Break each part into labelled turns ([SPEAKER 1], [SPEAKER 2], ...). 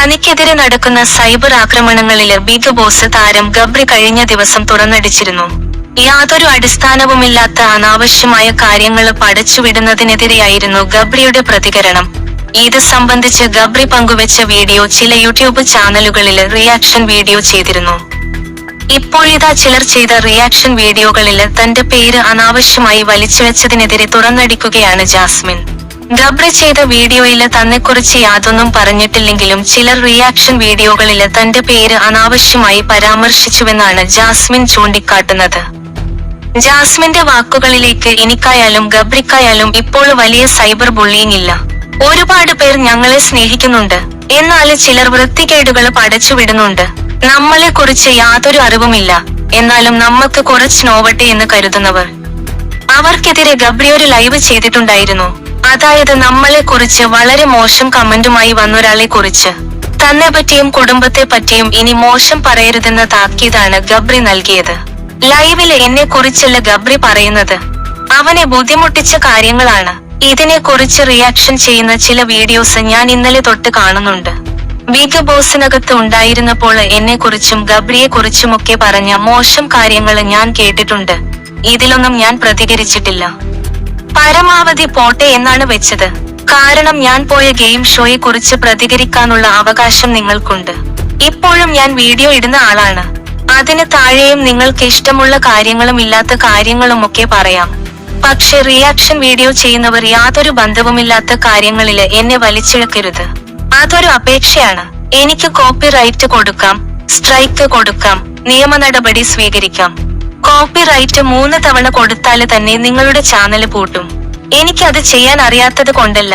[SPEAKER 1] തനിക്കെതിരെ നടക്കുന്ന സൈബർ ആക്രമണങ്ങളിൽ ബിഗ് ബോസ് താരം ഗബ്രി കഴിഞ്ഞ ദിവസം തുറന്നടിച്ചിരുന്നു. യാതൊരു അടിസ്ഥാനവുമില്ലാത്ത അനാവശ്യമായ കാര്യങ്ങൾ പടച്ചുവിടുന്നതിനെതിരെയായിരുന്നു ഗബ്രിയുടെ പ്രതികരണം. ഇത് സംബന്ധിച്ച് ഗബ്രി പങ്കുവച്ച വീഡിയോ ചില യൂട്യൂബ് ചാനലുകളിൽ റിയാക്ഷൻ വീഡിയോ ചെയ്തിരുന്നു. ഇപ്പോഴിതാ ചിലർ ചെയ്ത റിയാക്ഷൻ വീഡിയോകളിൽ തന്റെ പേര് അനാവശ്യമായി വലിച്ചുവെച്ചതിനെതിരെ തുറന്നടിക്കുകയാണ് ജാസ്മിൻ. ഗബ്രി ചെയ്ത വീഡിയോയിൽ തന്നെക്കുറിച്ച് യാതൊന്നും പറഞ്ഞിട്ടില്ലെങ്കിലും ചിലർ റിയാക്ഷൻ വീഡിയോകളിൽ തന്റെ പേര് അനാവശ്യമായി പരാമർശിച്ചുവെന്നാണ് ജാസ്മിൻ ചൂണ്ടിക്കാട്ടുന്നത്. ജാസ്മിന്റെ വാക്കുകളിലേക്ക് എനിക്കായാലും ഗബ്രിക്കായാലും ഇപ്പോൾ വലിയ സൈബർ ബുള്ളിയിങ് ഇല്ല ഒരുപാട് പേർ ഞങ്ങളെ സ്നേഹിക്കുന്നുണ്ട്. എന്നാൽ ചിലർ വൃത്തികേടുകൾ പടച്ചുവിടുന്നുണ്ട്. നമ്മളെ കുറിച്ച് യാതൊരു അറിവുമില്ല. എന്നാലും നമ്മൾക്ക് കുറച്ച് നോവട്ടെ എന്ന് കരുതുന്നവർ. അവർക്കെതിരെ ഗബ്രി ഒരു ലൈവ് ചെയ്തിട്ടുണ്ടായിരുന്നു. അതായത് നമ്മളെ കുറിച്ച് വളരെ മോശം കമന്റുമായി വന്നൊരാളെ കുറിച്ച്. തന്നെ പറ്റിയും കുടുംബത്തെ പറ്റിയും ഇനി മോശം പറയരുതെന്ന താക്കീതാണ് ഗബ്രി നൽകിയത്. ലൈവിൽ എന്നെ കുറിച്ചല്ല ഗബ്രി പറയുന്നത്. അവനെ ബുദ്ധിമുട്ടിച്ച കാര്യങ്ങളാണ്. ഇതിനെ കുറിച്ച് റിയാക്ഷൻ ചെയ്യുന്ന ചില വീഡിയോസ് ഞാൻ ഇന്നലെ തൊട്ട് കാണുന്നുണ്ട്. ബിഗ് ബോസിനകത്ത് ഉണ്ടായിരുന്നപ്പോൾ എന്നെ കുറിച്ചും ഗബ്രിയെ കുറിച്ചുമൊക്കെ പറഞ്ഞ മോശം കാര്യങ്ങൾ ഞാൻ കേട്ടിട്ടുണ്ട്. ഇതിലൊന്നും ഞാൻ പ്രതികരിച്ചിട്ടില്ല. പരമാവധി പോട്ടെ എന്നാണ് വെച്ചത്. കാരണം ഞാൻ പോയ ഗെയിം ഷോയെ കുറിച്ച് പ്രതികരിക്കാനുള്ള അവകാശം നിങ്ങൾക്കുണ്ട്. ഇപ്പോഴും ഞാൻ വീഡിയോ ഇടുന്ന ആളാണ്. അതിന് താഴെയും നിങ്ങൾക്ക് ഇഷ്ടമുള്ള കാര്യങ്ങളും ഇല്ലാത്ത കാര്യങ്ങളുമൊക്കെ പറയാം. പക്ഷെ റിയാക്ഷൻ വീഡിയോ ചെയ്യുന്നവർ യാതൊരു ബന്ധവുമില്ലാത്ത കാര്യങ്ങളിൽ എന്നെ വലിച്ചിഴക്കരുത് അതൊരു അപേക്ഷയാണ്. എനിക്ക് കോപ്പി റൈറ്റ് കൊടുക്കാം സ്ട്രൈക്ക് കൊടുക്കാം നിയമ നടപടി സ്വീകരിക്കാം. കോപ്പി റൈറ്റ് മൂന്ന് തവണ കൊടുത്താൽ തന്നെ നിങ്ങളുടെ ചാനൽ പൂട്ടും. എനിക്കത് ചെയ്യാൻ അറിയാത്തത് കൊണ്ടല്ല.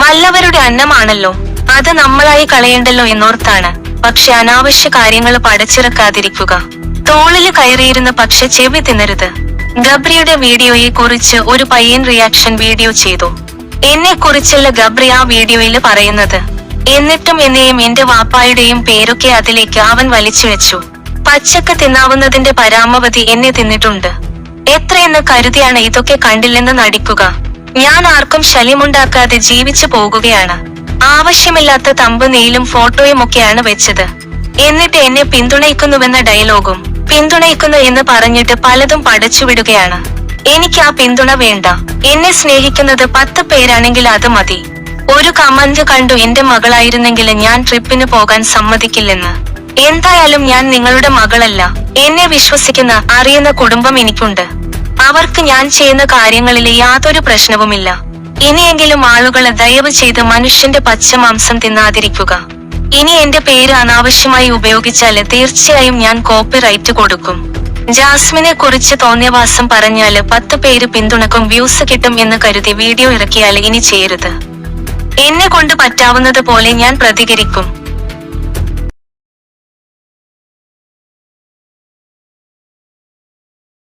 [SPEAKER 1] വല്ലവരുടെ അന്നമാണല്ലോ. അത് നമ്മളായി കളയണ്ടല്ലോ എന്നോർത്താണ്. പക്ഷെ അനാവശ്യ കാര്യങ്ങൾ പടച്ചിറക്കാതിരിക്കുക. തോളിൽ കയറിയിരുന്ന പക്ഷെ ചെവി തിന്നരുത്. ഗബ്രിയുടെ വീഡിയോയെ കുറിച്ച് ഒരു പയ്യൻ റിയാക്ഷൻ വീഡിയോ ചെയ്തു. എന്നെ കുറിച്ചല്ല ഗബ്രി ആ വീഡിയോയിൽ പറയുന്നത്. എന്നിട്ടും എന്നെയും എന്റെ വാപ്പായുടെയും പേരൊക്കെ അതിലേക്ക് അവൻ വലിച്ചു വെച്ചു. പച്ചക്ക തിന്നാവുന്നതിന്റെ പരാമവധി എന്നെ തിന്നിട്ടുണ്ട്. എത്രയെന്ന് കരുതിയാണ് ഇതൊക്കെ കണ്ടില്ലെന്ന് നടിക്കുക. ഞാൻ ആർക്കും ശല്യമുണ്ടാക്കാതെ ജീവിച്ചു പോകുകയാണ്. ആവശ്യമില്ലാത്ത തമ്പ് നെയിലും ഫോട്ടോയും ഒക്കെയാണ് വെച്ചത്. എന്നിട്ട് എന്നെ പിന്തുണയ്ക്കുന്നുവെന്ന ഡയലോഗും പിന്തുണയ്ക്കുന്നു എന്ന് പറഞ്ഞിട്ട് പലതും പടച്ചുവിടുകയാണ്. എനിക്ക് ആ പിന്തുണ വേണ്ട. എന്നെ സ്നേഹിക്കുന്നത് പത്ത് പേരാണെങ്കിൽ അത് മതി. ഒരു കമന്റ് കണ്ടു എന്റെ മകളായിരുന്നെങ്കിൽ ഞാൻ ട്രിപ്പിന് പോകാൻ സമ്മതിക്കില്ലെന്ന്. എന്തായാലും ഞാൻ നിങ്ങളുടെ മകളല്ല. എന്നെ വിശ്വസിക്കുന്ന അറിയുന്ന കുടുംബം എനിക്കുണ്ട്. അവർക്ക് ഞാൻ ചെയ്യുന്ന കാര്യങ്ങളിൽ യാതൊരു പ്രശ്നവുമില്ല. ഇനിയെങ്കിലും ആളുകൾ ദയവ് ചെയ്ത് മനുഷ്യന്റെ പച്ചമാംസം തിന്നാതിരിക്കുക. ഇനി എന്റെ പേര് അനാവശ്യമായി ഉപയോഗിച്ചാൽ തീർച്ചയായും ഞാൻ കോപ്പിറൈറ്റ് കൊടുക്കും. ജാസ്മിനെ കുറിച്ച് തോന്നിയവാസം പറഞ്ഞാൽ പത്ത് പേര് പിന്തുണക്കും വ്യൂസ് കിട്ടും എന്ന് കരുതി വീഡിയോ ഇറക്കിയാൽ ഇനി ചെയ്യരുത് എന്നെ കൊണ്ട് പറ്റാവുന്നത് പോലെ ഞാൻ പ്രതികരിക്കും.